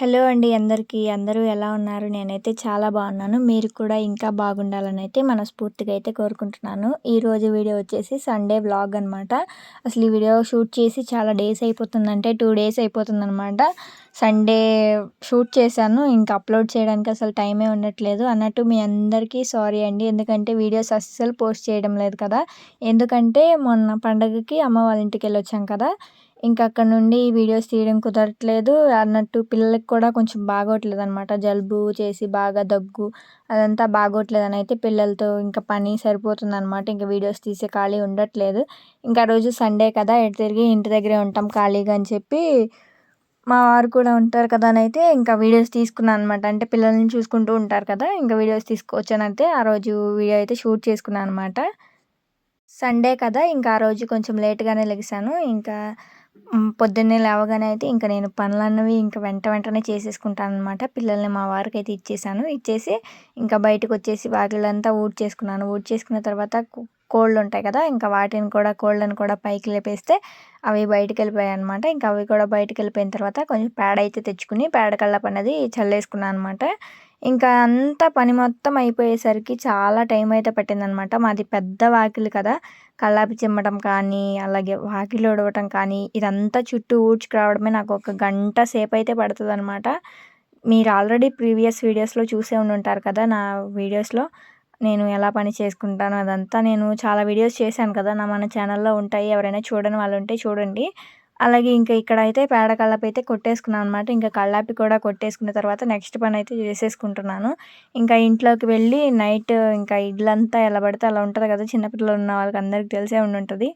Hello అండి అందరికీ. అందరూ ఎలా ఉన్నారు? నేనైతే చాలా బాగున్నాను. మీరు కూడా ఇంకా బాగుండాలని అయితే మనస్ఫూర్తిగా అయితే కోరుకుంటున్నాను. ఈరోజు వీడియో వచ్చేసి సండే బ్లాగ్ అనమాట అసలు ఈ వీడియో షూట్ చేసి చాలా డేస్ అయిపోతుందంటే టూ డేస్ అయిపోతుంది అనమాట సండే షూట్ చేశాను. ఇంకా అప్లోడ్ చేయడానికి అసలు టైమే ఉండట్లేదు. అన్నట్టు మీ అందరికీ సారీ అండి. ఎందుకంటే వీడియోస్ అస్సలు పోస్ట్ చేయడం లేదు కదా. ఎందుకంటే మొన్న పండగకి అమ్మ వాళ్ళ ఇంటికి వెళ్ళి వచ్చాం కదా. ఇంకా అక్కడ నుండి వీడియోస్ తీయడం కుదరట్లేదు అన్నట్టు పిల్లలకి కూడా కొంచెం బాగోట్లేదు అనమాట జలుబు చేసి బాగా దగ్గు అదంతా బాగోట్లేదు అని అయితే పిల్లలతో ఇంకా పని సరిపోతుంది అనమాట ఇంకా వీడియోస్ తీసే ఖాళీ ఉండట్లేదు. ఇంకా రోజు సండే కదా ఎటు తిరిగి ఇంటి దగ్గరే ఉంటాం ఖాళీగా అని చెప్పి మా వారు కూడా ఉంటారు కదా అని అయితే ఇంకా వీడియోస్ తీసుకున్నాను అనమాట అంటే పిల్లల్ని చూసుకుంటూ ఉంటారు కదా ఇంకా వీడియోస్ తీసుకోవచ్చని అయితే ఆ రోజు వీడియో అయితే షూట్ చేసుకున్నాను అనమాట సండే కదా ఇంకా ఆ రోజు కొంచెం లేట్గానే లెగిసాను. ఇంకా పొద్దున్నే లేవగానే అయితే ఇంకా నేను పనులన్నవి ఇంకా వెంట వెంటనే చేసేసుకుంటాను అనమాట పిల్లల్ని మా వారికి అయితే ఇచ్చేసాను. ఇచ్చేసి ఇంకా బయటకు వచ్చేసి చేసుకున్నాను. వూడ్ చేసుకున్న తర్వాత కోళ్ళు ఉంటాయి కదా ఇంకా వాటిని కూడా కోళ్ళని కూడా పైకి లేపేస్తే అవి బయటకు వెళ్ళిపోయాయి అనమాట ఇంకా అవి కూడా బయటకు వెళ్ళిపోయిన తర్వాత కొంచెం పేడ అయితే తెచ్చుకుని పేడ కళ్ళపన్నది అనేది చల్లేసుకున్నాను అనమాట ఇంకా అంతా పని మొత్తం అయిపోయేసరికి చాలా టైం అయితే పట్టిందనమాట. మాది పెద్ద వాకిలి కదా. కల్లాపి చిమ్మటం కానీ అలాగే వాకిలి ఉడవటం కానీ ఇదంతా చుట్టూ ఊడ్చుకురావడమే నాకు ఒక గంట సేపు అయితే పడుతుంది అనమాట మీరు ఆల్రెడీ ప్రీవియస్ వీడియోస్లో చూసే ఉండి ఉంటారు కదా నా వీడియోస్లో. నేను ఎలా పని చేసుకుంటాను అదంతా నేను చాలా వీడియోస్ చేశాను కదా. నా మన ఛానల్లో ఉంటాయి. ఎవరైనా చూడని వాళ్ళు ఉంటే చూడండి. అలాగే ఇంకా ఇక్కడ అయితే పేడ కళ్ళాపి అయితే కొట్టేసుకున్నాను అనమాట ఇంకా కళ్ళాపి కూడా కొట్టేసుకున్న తర్వాత నెక్స్ట్ పని అయితే చేసేసుకుంటున్నాను. ఇంకా ఇంట్లోకి వెళ్ళి నైట్ ఇంకా ఇడ్లంతా ఎలా పడితే అలా ఉంటుంది కదా చిన్నపిల్లలు ఉన్న వాళ్ళకి అందరికి తెలిసే ఉండి ఉంటుంది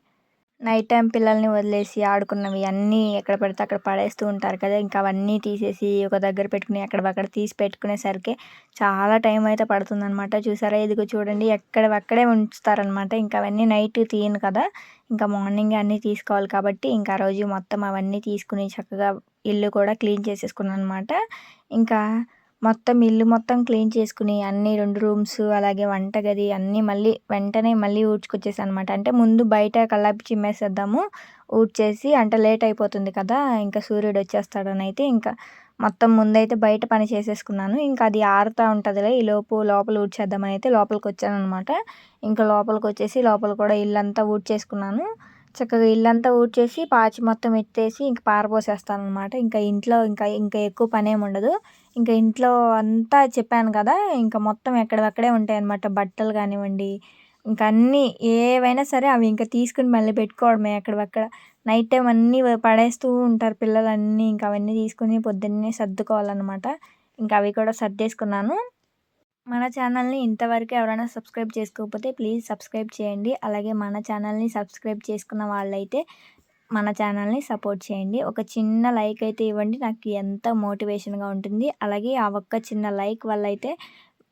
నైట్ టైం పిల్లల్ని వదిలేసి ఆడుకున్నవి అన్నీ ఎక్కడ పడితే అక్కడ పడేస్తూ ఉంటారు కదా. ఇంకా అవన్నీ తీసేసి ఒక దగ్గర పెట్టుకుని అక్కడ తీసి పెట్టుకునేసరికి చాలా టైం అయితే పడుతుందనమాట చూసారా? ఇదిగో చూడండి ఎక్కడవక్కడే ఉంచుతారనమాట ఇంకా అవన్నీ నైట్ తీయను కదా. ఇంకా మార్నింగ్ అన్నీ తీసుకోవాలి కాబట్టి ఇంకా రోజు మొత్తం అవన్నీ తీసుకుని చక్కగా ఇల్లు కూడా క్లీన్ చేసేసుకున్నాను అనమాట ఇంకా మొత్తం ఇల్లు మొత్తం క్లీన్ చేసుకుని అన్ని రెండు రూమ్స్ అలాగే వంటగది అన్నీ మళ్ళీ వెంటనే మళ్ళీ ఊడ్చుకొచ్చేసాను అనమాట అంటే ముందు బయట కల్లాపి చిమ్మేసేద్దాము ఊడ్చేసి అంటే లేట్ అయిపోతుంది కదా ఇంకా సూర్యుడు వచ్చేస్తాడని అయితే ఇంకా మొత్తం ముందైతే బయట పని చేసేసుకున్నాను. ఇంకా అది ఆరుతూ ఉంటుందిలే ఈ లోపు లోపల ఊడ్చేద్దామని అయితే లోపలికి వచ్చాను అనమాట ఇంకా లోపలికి వచ్చేసి లోపల కూడా ఇల్లంతా ఊడ్చేసుకున్నాను. చక్కగా ఇల్లంతా ఊడ్చేసి పాచి మొత్తం ఎత్తేసి ఇంక పారబోసేస్తాను అనమాట ఇంకా ఇంట్లో ఇంకా ఇంకా ఎక్కువ పని ఏమి ఉండదు ఇంకా ఇంట్లో అంతా చెప్పాను కదా ఇంకా మొత్తం ఎక్కడక్కడే ఉంటాయి అనమాట బట్టలు కానివ్వండి ఇంకా అన్నీ ఏవైనా సరే అవి ఇంకా తీసుకుని మళ్ళీ పెట్టుకోవడమే అక్కడక్కడ నైట్ టైం అన్నీ పడేస్తూ ఉంటారు పిల్లలన్నీ ఇంకా అవన్నీ తీసుకుని పొద్దున్నే సర్దుకోవాలన్నమాట. ఇంకా అవి కూడా సర్దేసుకున్నాను. మన ఛానల్ని ఇంతవరకు ఎవరైనా సబ్స్క్రైబ్ చేసుకోకపోతే ప్లీజ్ సబ్స్క్రైబ్ చేయండి. అలాగే మన ఛానల్ని సబ్స్క్రైబ్ చేసుకున్న వాళ్ళైతే మన ఛానల్ని సపోర్ట్ చేయండి. ఒక చిన్న లైక్ అయితే ఇవ్వండి. నాకు ఎంత మోటివేషన్గా ఉంటుంది. అలాగే ఆ ఒక్క చిన్న లైక్ వల్ల అయితే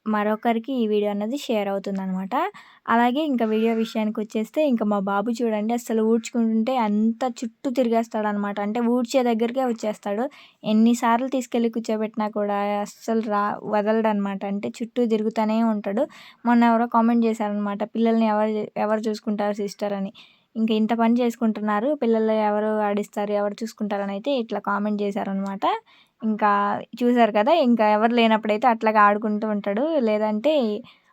మరొకరికి ఈ వీడియో అనేది షేర్ అవుతుందనమాట అలాగే ఇంకా వీడియో విషయానికి వచ్చేస్తే ఇంకా మా బాబు చూడండి అసలు ఊడ్చుకుంటుంటే అంత చుట్టూ తిరిగేస్తాడు అనమాట అంటే ఊడ్చే దగ్గరికే వచ్చేస్తాడు. ఎన్నిసార్లు తీసుకెళ్ళి కూర్చోబెట్టినా కూడా అస్సలు రా వదలడు అనమాట అంటే చుట్టూ తిరుగుతూనే ఉంటాడు. మొన్న ఎవరో కామెంట్ చేశారనమాట పిల్లల్ని ఎవరు ఎవరు చూసుకుంటారు సిస్టర్ అని. ఇంకా ఇంత పని చేసుకుంటున్నారు పిల్లలు ఎవరు ఆడిస్తారు ఎవరు చూసుకుంటారని అయితే ఇట్లా కామెంట్ చేశారనమాట ఇంకా చూసారు కదా ఇంకా ఎవరు లేనప్పుడైతే అట్లాగా ఆడుకుంటూ ఉంటాడు. లేదంటే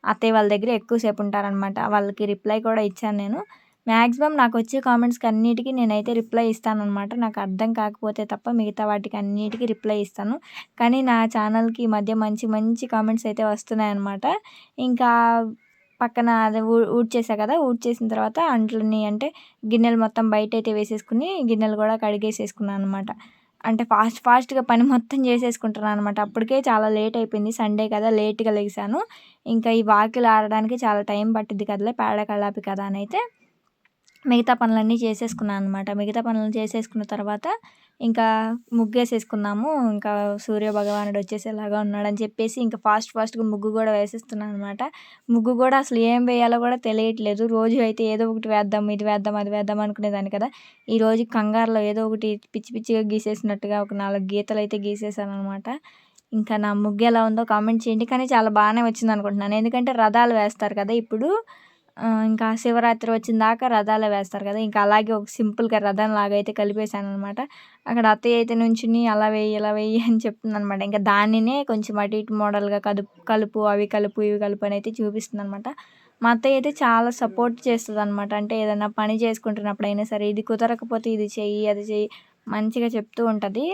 అత్తయ్య వాళ్ళ దగ్గర ఎక్కువసేపు ఉంటారనమాట వాళ్ళకి రిప్లై కూడా ఇచ్చాను నేను. మ్యాక్సిమం నాకు వచ్చే కామెంట్స్కి అన్నిటికీ నేనైతే రిప్లై ఇస్తాను అనమాట నాకు అర్థం కాకపోతే తప్ప మిగతా వాటికి అన్నిటికీ రిప్లై ఇస్తాను. కానీ నా ఛానల్కి ఈ మధ్య మంచి మంచి కామెంట్స్ అయితే వస్తున్నాయి అనమాట ఇంకా పక్కన అదే ఊడ్చేసా కదా ఊడ్చేసిన తర్వాత అంట్లని అంటే గిన్నెలు మొత్తం బయట అయితే వేసేసుకుని గిన్నెలు కూడా కడిగేసేసుకున్నాను అనమాట అంటే ఫాస్ట్ ఫాస్ట్గా పని మొత్తం చేసేసుకుంటున్నాను అనమాట అప్పటికే చాలా లేట్ అయిపోయింది సండే కదా లేట్గా లేచాను ఇంకా ఈ వాకిలు ఆడడానికి చాలా టైం పట్టింది కదలే పేడ కళ్ళాపి కదా అని అయితే మిగతా పనులన్నీ చేసేసుకున్నాను అనమాట మిగతా పనులు చేసేసుకున్న తర్వాత ఇంకా ముగ్గేసేసుకున్నాము. ఇంకా సూర్య భగవానుడు వచ్చేసేలాగా ఉన్నాడని చెప్పేసి ఇంకా ఫాస్ట్ ఫాస్ట్గా ముగ్గు కూడా వేసేస్తున్నాను అనమాట ముగ్గు కూడా అసలు ఏం వేయాలో కూడా తెలియట్లేదు. రోజు అయితే ఏదో ఒకటి వేద్దాం ఇది వేద్దాం అది వేద్దాం అనుకునేదాన్ని కదా. ఈ రోజు కంగారులో ఏదో ఒకటి పిచ్చి పిచ్చిగా గీసేసినట్టుగా ఒక నాలుగు గీతలు అయితే గీసేసాను అనమాట ఇంకా నా ముగ్గు ఎలా ఉందో కామెంట్ చేయండి. కానీ చాలా బాగానే వచ్చింది అనుకుంటున్నాను ఎందుకంటే రథాలు వేస్తారు కదా ఇప్పుడు. ఇంకా శివరాత్రి వచ్చిన దాకా రథాలు వేస్తారు కదా. ఇంకా అలాగే ఒక సింపుల్గా రథం లాగా అయితే కలిపేశాను అనమాట అక్కడ అత్తయ్య అయితే నుంచుని అలా వేయి ఇలా వేయి అని చెప్తుంది అనమాట ఇంకా దానినే కొంచెం అటు ఇటు మోడల్గా కలుపు కలుపు అవి కలుపు ఇవి కలుపు అని అయితే చూపిస్తుంది అనమాట మా అత్తయ్య అయితే చాలా సపోర్ట్ చేస్తుంది అనమాట అంటే ఏదైనా పని చేసుకుంటున్నప్పుడు అయినా సరే ఇది కుదరకపోతే ఇది చెయ్యి అది చెయ్యి మంచిగా చెప్తూ ఉంటుంది.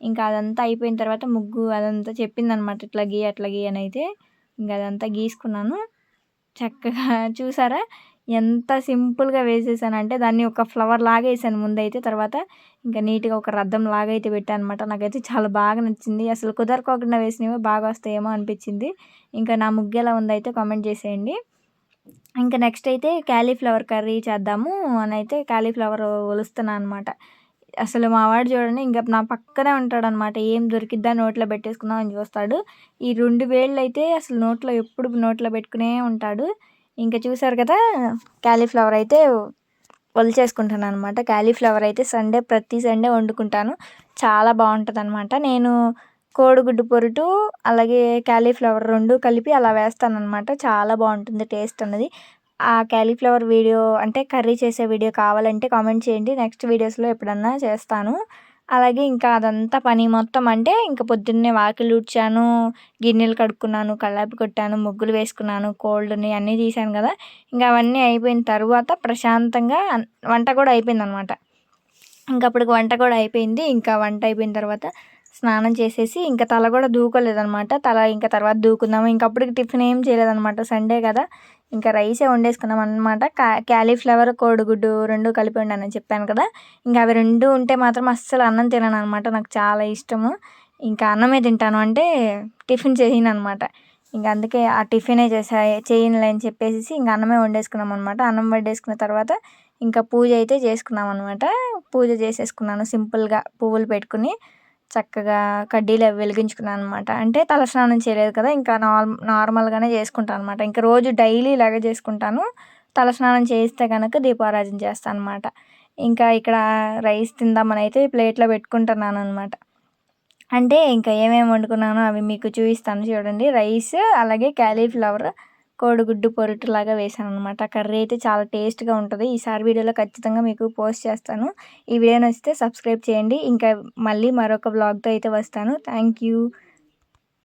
ఇంకా అదంతా అయిపోయిన తర్వాత ముగ్గు అదంతా చెప్పిందనమాట ఇట్లా గీ అట్లా గీ అని అయితే. ఇంకా అదంతా గీసుకున్నాను. చక్కగా చూసారా? ఎంత సింపుల్గా వేసేసాను. అంటే దాన్ని ఒక ఫ్లవర్ లాగా వేసాను ముందైతే తర్వాత ఇంకా నీట్గా ఒక రద్దం లాగా అయితే పెట్టాను అనమాట నాకైతే చాలా బాగా నచ్చింది. అసలు కుదరకోకుండా వేసినవి బాగా వస్తాయేమో అనిపించింది. ఇంకా నా ముగ్గు ఎలా ఉందైతే కామెంట్ చేసేయండి. ఇంకా నెక్స్ట్ అయితే క్యాలీఫ్లవర్ కర్రీ చేద్దాము అని అయితే క్యాలీఫ్లవర్ ఒలుస్తున్నాను అనమాట అసలు మా వాడు చూడండి ఇంకా నా పక్కనే ఉంటాడనమాట. ఏం దొరికిద్దా నోట్లో పెట్టేసుకుందాం అని చూస్తాడు. ఈ రెండు వేళ్ళు అయితే అసలు నోట్లో ఎప్పుడు నోట్లో పెట్టుకునే ఉంటాడు. ఇంకా చూసారు కదా క్యాలీఫ్లవర్ అయితే వలిచేసుకుంటాను అనమాట క్యాలీఫ్లవర్ అయితే సండే ప్రతి సండే వండుకుంటాను. చాలా బాగుంటుంది అనమాట నేను కోడిగుడ్డు పొరుటు అలాగే క్యాలీఫ్లవర్ రెండు కలిపి అలా వేస్తాను అనమాట చాలా బాగుంటుంది టేస్ట్ అన్నది. ఆ క్యాలీఫ్లవర్ వీడియో అంటే కర్రీ చేసే వీడియో కావాలంటే కామెంట్ చేయండి. నెక్స్ట్ వీడియోస్లో ఎప్పుడన్నా చేస్తాను. అలాగే ఇంకా అదంతా పని మొత్తం అంటే ఇంకా పొద్దున్నే వాకిలు ఊడ్చాను గిన్నెలు కడుక్కున్నాను కళ్ళాపి కొట్టాను ముగ్గులు వేసుకున్నాను కోల్డ్ని అన్నీ తీసాను కదా. ఇంకా అవన్నీ అయిపోయిన తర్వాత ప్రశాంతంగా వంట కూడా అయిపోయింది అనమాట ఇంకా అప్పటికి వంట కూడా అయిపోయింది. ఇంకా వంట అయిపోయిన తర్వాత స్నానం చేసేసి ఇంకా తల కూడా దూకోలేదనమాట. తల ఇంకా తర్వాత దూకుందాము. ఇంకా అప్పటికి టిఫిన్ ఏం చేయలేదనమాట. సండే కదా. ఇంకా రైసే వండేసుకున్నాం అనమాట క్యాలీఫ్లవర్ కోడిగుడ్డు రెండు కలిపి వండానని చెప్పాను కదా. ఇంకా అవి రెండు ఉంటే మాత్రం అస్సలు అన్నం తినను అనమాట నాకు చాలా ఇష్టము. ఇంకా అన్నమే తింటాను అంటే టిఫిన్ చేయను అనమాట ఇంకా అందుకే ఆ టిఫినే చేసా చేయనులే అని చెప్పేసి ఇంకా అన్నమే వండేసుకున్నాం అనమాట అన్నం వండేసుకున్న తర్వాత ఇంకా పూజ అయితే చేసుకున్నాం అనమాట పూజ చేసేసుకున్నాను సింపుల్గా పువ్వులు పెట్టుకుని. చక్కగా కడ్డీలు వెలిగించుకున్నాను అనమాట అంటే తలస్నానం చేయలేదు కదా ఇంకా నార్ నార్మల్గానే చేసుకుంటాను అనమాట ఇంకా రోజు డైలీ ఇలాగే చేసుకుంటాను. తలస్నానం చేస్తే కనుక దీపారాజన చేస్తాను అనమాట ఇంకా ఇక్కడ రైస్ తిందామని అయితే ప్లేట్లో పెట్టుకుంటున్నాను అనమాట అంటే ఇంకా ఏమేమి వండుకున్నానో అవి మీకు చూపిస్తాను చూడండి. రైస్ అలాగే క్యాలీఫ్లవర్ కోడిగుడ్డు పొరుటులాగా వేసాను అనమాట కర్రీ అయితే చాలా టేస్ట్గా ఉంటుంది. ఈసారి వీడియోలో ఖచ్చితంగా మీకు పోస్ట్ చేస్తాను. ఈ వీడియో నచ్చితే సబ్స్క్రైబ్ చేయండి. ఇంకా మళ్ళీ మరొక బ్లాగ్తో అయితే వస్తాను. Thank you